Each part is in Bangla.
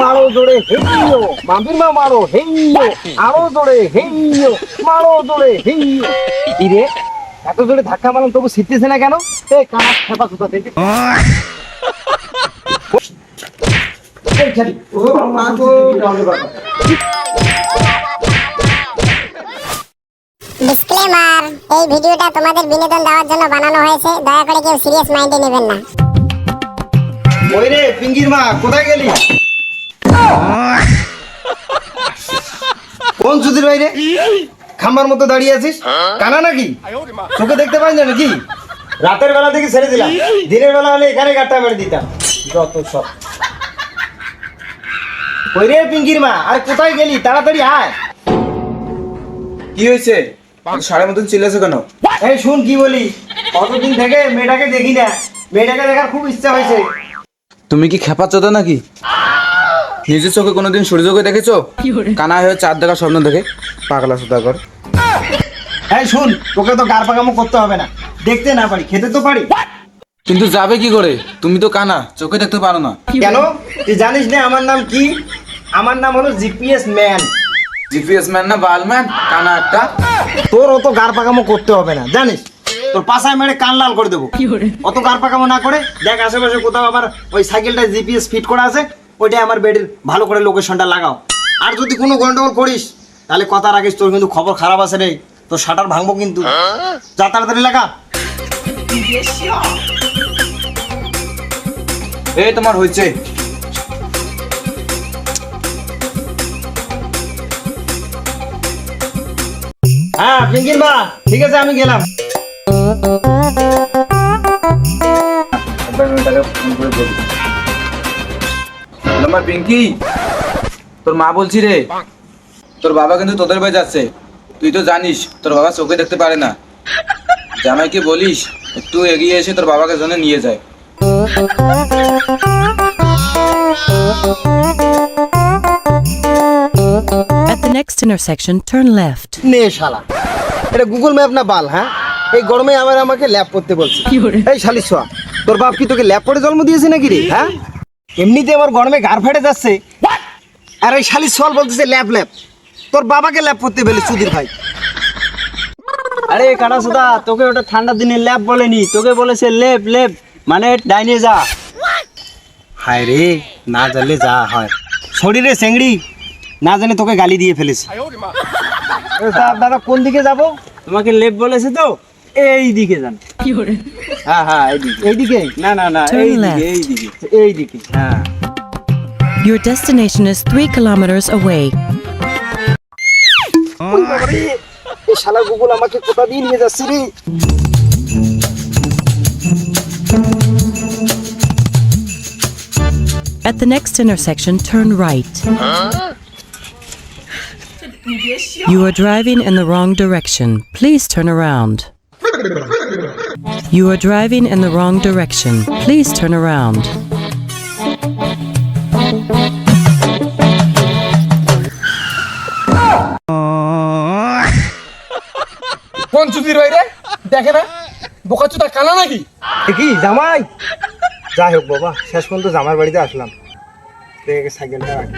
মারো জোরে হেইয়ো মামির মা মারো হেইয়ো, আরও জোরে হেইয়ো, মারো জোরে হেইয়ো। কি রে এত জোরে ধাক্কা মারলাম, তবু শিখতেছে না কেন? এ কানা খেপা সুতা গো। ডিসক্লেমার এই ভিডিওটা তোমাদের বিনোদন দেওয়ার জন্য বানানো হয়েছে। দয়া করে কেউ সিরিয়াস মাইন্ডে নেবেন না। ওই রে, পিঙ্গির মা, কোথায় গেলি? কোন সুধীর ভাই রে? খাম্বার মতো দাঁড়িয়ে আছিস? কানা নাকি? তোকে দেখতে পাই না নাকি? রাতের বেলা থেকে ছেড়ে দিলাম। দিনের বেলা হলে এখানে গাট্টা মেরে দিতাম। যত সব। ওই রে পিঙ্কির মা, আর কোথায় গেলি? তাড়াতাড়ি আয়। কি হয়েছে? সাড়ে মতন চিল্লাছো কেন? এই শুন, কি বলি? কতদিন থেকে মেয়েটাকে দেখি না। মেয়েটাকে দেখার খুব ইচ্ছা হয়েছে। তুমি কি খেপা চোদা নাকি? নিজের চোখে কোনোদিন সূর্যকে দেখেছ? কানা হয়ে চাঁদ দেখার স্বপ্ন দেখে পাগলা সুতা কর। এই শুন তোকে তো গার পাকামো করতে হবে না। দেখতে না পারি খেতে তো পারি। কিন্তু যাবে কি করে? তুমি তো কানা চোখে দেখতে পারো না। কেন? তুই জানিস না আমার নাম কি? আমার নাম হলো জিপিএস ম্যান। জিপিএস ম্যান না বাল ম্যান? কানা একটা। তোর অত গার পাকামো করতে হবে না জানিস? তোর পাশায় মেরে কান লাল করে দেবো। অত গার পাকামো না করে দেখ আশেপাশে কোথাও আমার ওই সাইকেলটা জিপিএস ফিট করা আছে ওইটাই আমার বেডের ভালো করে লোকেশনটা লাগাও। আর যদি কোনো গন্ডগোল করিস তাহলে কথা রাখিস তোর কিন্তু খবর খারাপ আছে রে। তোর শাটার ভাঙবো কিন্তু। যা তাড়াতাড়ি লাগা। এই তোমার হয়েছে হ্যাঁ পিঙ্কির মা ঠিক আছে আমি গেলাম। আমার পিঙ্কি তোর মা বলছি রে তোর বাবা কিন্তু তোদের বাড়ি যাচ্ছে। তুই তো জানিস তোর বাবা চোখে দেখতে পারে না। জামাইকে বলিস একটু এগিয়ে এসে তোর বাবাকে জন্য নিয়ে যায়। At the next intersection, turn left. নে শালা। এটা গুগল ম্যাপ না বাল হ্যাঁ? এই গরমে আবার আমাকে ল্যাব করতে বলছে। এই শালি সোয়া তোর বাপ কি তোকে ল্যাব পরে জন্ম দিয়েছে নাকি রে হ্যাঁ? এমনিতে আমার গরমে গার ফেটে যাচ্ছে। আর এই শালি সোয়াল বলতেছে ল্যাব ল্যাব তোর বাবাকে ল্যাব করতে পেলে সুধীর ভাই। আরে কানা সুদা তোকে ওটা ঠান্ডার দিনে ল্যাব বলেনি তোকে বলেছে লেপ লেপ মানে ডাইনে যা। হায় রে না জানলে যা হয়। শরীরে চেংড়ি না জানে তোকে গালি দিয়ে ফেলেছে। দাদা কোন দিকে যাব? তোমাকে লেপ বলেছে তো? এই দিকে যান হ্যাঁ হ্যাঁ এইদিকে এইদিকে না না না Turn এই দিকে left. এই দিকে এই দিকে হ্যাঁ Your destination is three kilometers away. ওই বাবারে, এই শালা গুগল আমাকে কোথা দিয়ে নিয়ে যাচ্ছে রে At the next intersection, turn right. You are driving in the wrong direction. Please turn around. You are driving in the wrong direction. Please turn around. কোন চুদির বাইরে দেখে না? বোকা চুদা কানা নাকি? কি জামাই? যাই হোক বাবা শেষ পর্যন্ত জামার বাড়িতে আসলাম। দেখে সাইকেলটা রাখি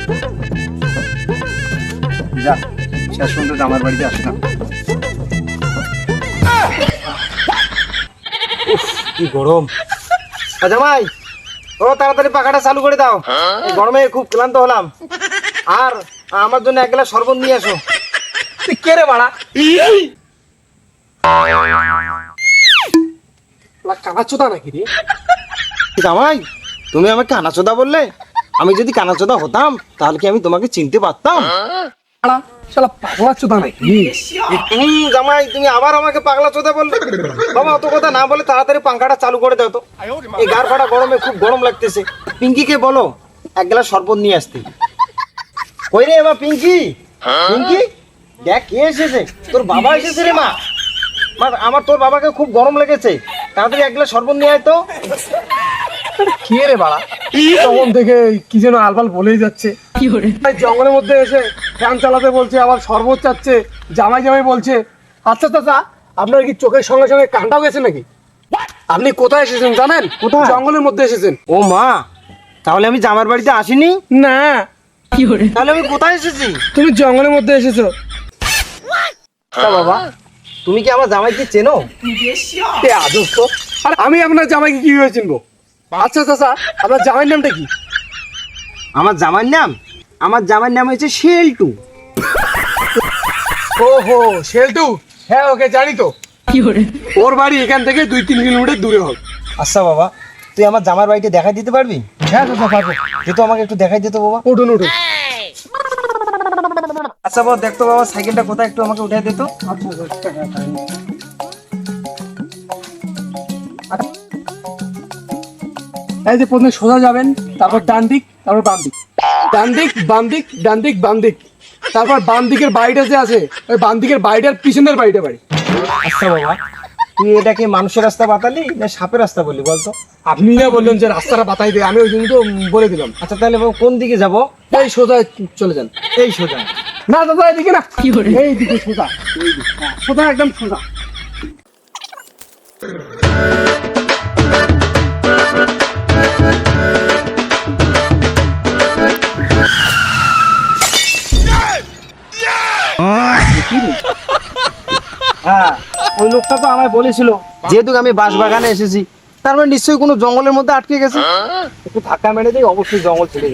যা শেষ পর্যন্ত জামার বাড়িতে আসলাম। কি গরম? আ, জামাই ও তাড়াতাড়ি পাখাটা চালু করে দাও। গরমে খুব ক্লান্ত হলাম। আর আমার জন্য এক গ্লাস শরবত নিয়ে আসো কে রে বাড়া? কানা চুদা নাকি রে? জামাই তুমি আমাকে কানাচোদা বললে? আমি যদি কানাচোদা হতাম তাহলে কি আমি তোমাকে চিনতে পারতাম? শালা পাগলা চুদা জামাই, তুমি আবার আমাকে পাগলা চোদা বললে? বাবা, অত কথা না বলে তাড়াতাড়ি পাঙ্খাটা চালু করে দাও তো। এই গার ফাটা গরমে খুব গরম লাগতেছে। পিঙ্কিকে বলো, এক গ্লাস শরবত নিয়ে আসতে। কই রে মা পিঙ্কি? পিঙ্কি? দেখ, কে এসেছে? তোর বাবা এসেছে রে মা। মা, আমার তোর বাবাকে খুব গরম লেগেছে। তাড়াতাড়ি এক গ্লাস শরবত নিয়ে আয় তো। রে বাড়া? তখন থেকে কি যেন আলবাল বলেই যাচ্ছে। জঙ্গলের মধ্যে এসে ফ্যান চালাতে বলছে আবার শরবত চাচ্ছে জামাই জামাই বলছে। আচ্ছা চাচা আপনার কি চোখের সঙ্গে সঙ্গে কানটাও গেছে নাকি? আপনি কোথায় এসেছেন জানেন? কোথায়? জঙ্গলের মধ্যে এসেছেন। ও মা তাহলে আমি জামার বাড়িতে আসিনি? না। তাহলে আমি কোথায় এসেছি? তুমি জঙ্গলের মধ্যে এসেছ। বাবা তুমি কি আমার জামাইকে চেনো? এ তো আর আমি আপনার জামাইকে কীভাবে চিনবো? আচ্ছা চাচা আপনার জামাইয়ের নামটা কি? আমার জামার নাম? আমার জামার নাম হচ্ছে শেলটু। ওহো শেলটু? হ্যাঁ ওকে জানি তো। ওর বাড়ি এখান থেকে দুই তিন কিলোমিটার দূরে হবে। আচ্ছা বাবা তুই আমার জামার বাড়িতে দেখাই দিতে পারবি? হ্যাঁ চাচা পারব। যেহেতু আমাকে একটু দেখাই দিত বাবা। উঠুন উঠুন। আচ্ছা বাবা দেখতো বাবা সাইকেলটা কোথায়? একটু আমাকে উঠাই দিত এই যে প্রথমে সোজা যাবেন তারপর ডান দিক তারপর বাম দিক। ডান দিক বাম দিক ডান দিক বাম দিক। তারপর বাম দিকের বাড়িটা যে আছে ওই বাম দিকের বাড়িটার পিছনের বাড়িটা বাড়ি। আচ্ছা বাবা তুই এটাকে মানুষের রাস্তা বাতালি না সাপের রাস্তা বললি বলতো? আপনি না বললেন যে রাস্তাটা বাতাই দেয় আমি ওই জন্য তো বলে দিলাম। আচ্ছা তাহলে বাবা কোন দিকে যাব? এই সোজা চলে যান। এই সোজা। না দাদা এদিকে না। কি সোজা এই দিকে, সোজা। সোজা একদম সোজা। ওই লোকটা তো আমায় বলেছিল। যেহেতু আমি বাঁশ বাগানে এসেছি, তার মানে নিশ্চয়ই কোনো জঙ্গলের মধ্যে আটকে গেছে। একটু ধাক্কা মেরে দিই, অবশ্যই জঙ্গল যাবে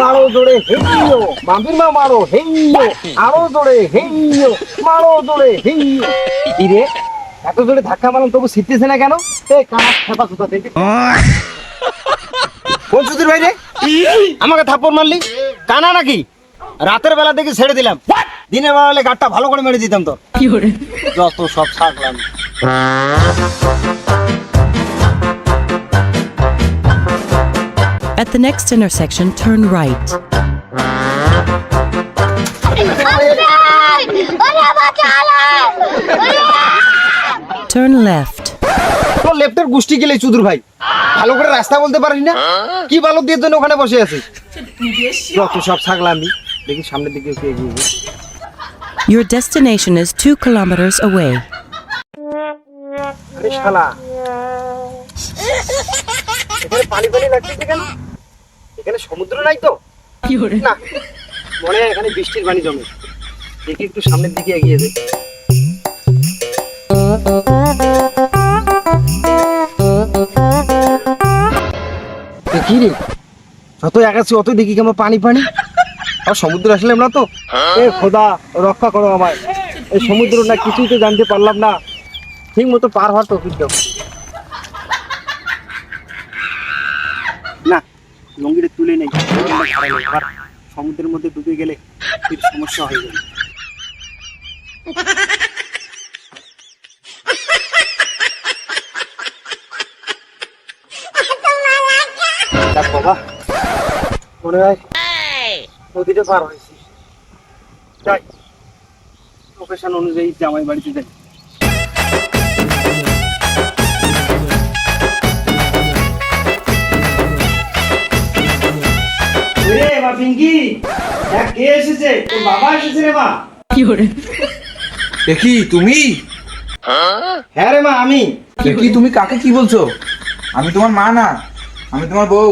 মারো জোরে, হেইয়ো! মামির মা, মারো, হেইয়ো! আরও জোরে, হেইয়ো! মারো জোরে, হেইয়ো! কি রে এত জোরে ধাক্কা মারলাম, তবু শিখতেছে না কেন? এ কানা, খেপা কোথা থেকে কোন সুধীর ভাই রে আমাকে থাপ্পড় মারলি? কানা নাকি? রাতের বেলা দেখে ছেড়ে দিলাম। দিনের বেলা হলে গাড়টা ভালো করে মেরে দিতাম তো। যত সব থাকলাম At the next intersection, turn right. Turn left. তোর লেফটের গুষ্টি গেলে চুদুর ভাই। ভালো করে রাস্তা বলতে পারিস না? কি বালক দিয়ে জন্য ওখানে বসে আছিস? যত সব থাকলাম দেখি সামনের দিকে এগিয়ে। Your destination is two kilometers away. এখানে পানি পানি লাগতেছে কেন? এখানে সমুদ্র নাই তো? না। মনে হয় এখানে বৃষ্টির পানি জমে। দেখি একটু সামনের দিকে এগিয়ে যাই। কি রে? যত একাছি অত দেখি কেমন পানি পানি। আর সমুদ্র আসলাম না তো এ খোদা রক্ষা করো আমায়। এই সমুদ্র না কিছুই তো জানতে পারলাম না। ঠিক মতো পার হওয়ার তো দাও না লঙ্গিটা তুলে নেই। আবার সমুদ্রের মধ্যে ডুবে গেলে খুব সমস্যা হয়ে যাবে। বাবা। মনে হয় নদীটা পার হয়েছি। যাই লোকেশন অনুযায়ী জামাই বাড়িতে যাই। রে মা পিঙ্কি কে এসেছে? তোর বাবা এসেছে রে মা। দেখি তুমি? হ্যাঁ রে মা আমি। দেখি তুমি কাকে কি বলছো? আমি তোমার মা না আমি তোমার বউ।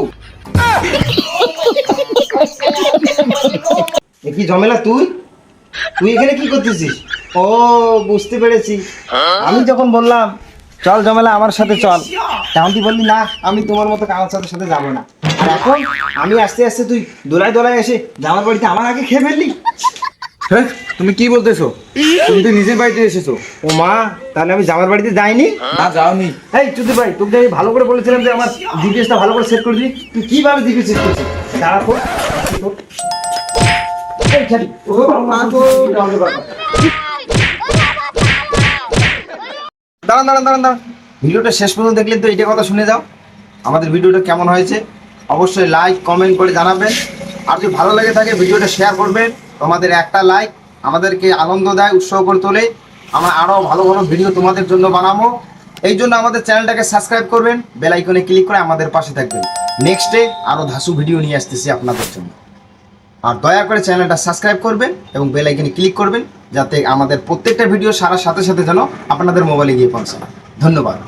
কি ঝামেলা তুই? তুই এখানে কি করতেছিস? ও বুঝতে পেরেছি। আমি যখন বললাম চল ঝামেলা আমার সাথে চল তখন তুই বললি না আমি তোমার মতো কামার সাথে সাথে যাব না। আর এখন আমি আস্তে আস্তে তুই দোলায় দোলায় এসে জামার বাড়িতে আমার আগে খেয়ে ফেললি। তুমি কি বলতেছো? তুমি তো নিজের বাড়িতে এসেছ। ও মা তাহলে আমি জামার বাড়িতে যাইনি? না যাওনি। এই চুদি ভাই তোকে আমি ভালো করে বলেছিলাম যে আমার জিপিএসটা ভালো করে সেট করে দিবি। তুই কীভাবে জিপিএস সেট করছিস? দাঁড়া দাঁড়ান দাঁড়ান দাঁড়ান দাঁড়ান। ভিডিওটা শেষ পর্যন্ত দেখলেন তো এইটা কথা শুনে যাও। আমাদের ভিডিওটা কেমন হয়েছে, অবশ্যই লাইক কমেন্ট করে জানাবেন। আর যদি ভালো লেগে থাকে, ভিডিওটা শেয়ার করবেন। তোমাদের একটা লাইক আমাদেরকে আনন্দ দেয়, উৎসাহ করে তোলে। আমরা আরও ভালো ভালো ভিডিও তোমাদের জন্য বানাবো। এই জন্য আমাদের চ্যানেলটাকে সাবস্ক্রাইব করবেন। বেল আইকনে ক্লিক করে আমাদের পাশে থাকবেন। নেক্সটে আরও ধাসু ভিডিও নিয়ে আসতেছি আপনাদের জন্য। আর দয়া করে চ্যানেলটা সাবস্ক্রাইব করবেন এবং বেল আইকনে ক্লিক করবেন যাতে আমাদের প্রত্যেকটা ভিডিও সারার সাথে সাথে যেন আপনাদের মোবাইলে গিয়ে পৌঁছায়। ধন্যবাদ।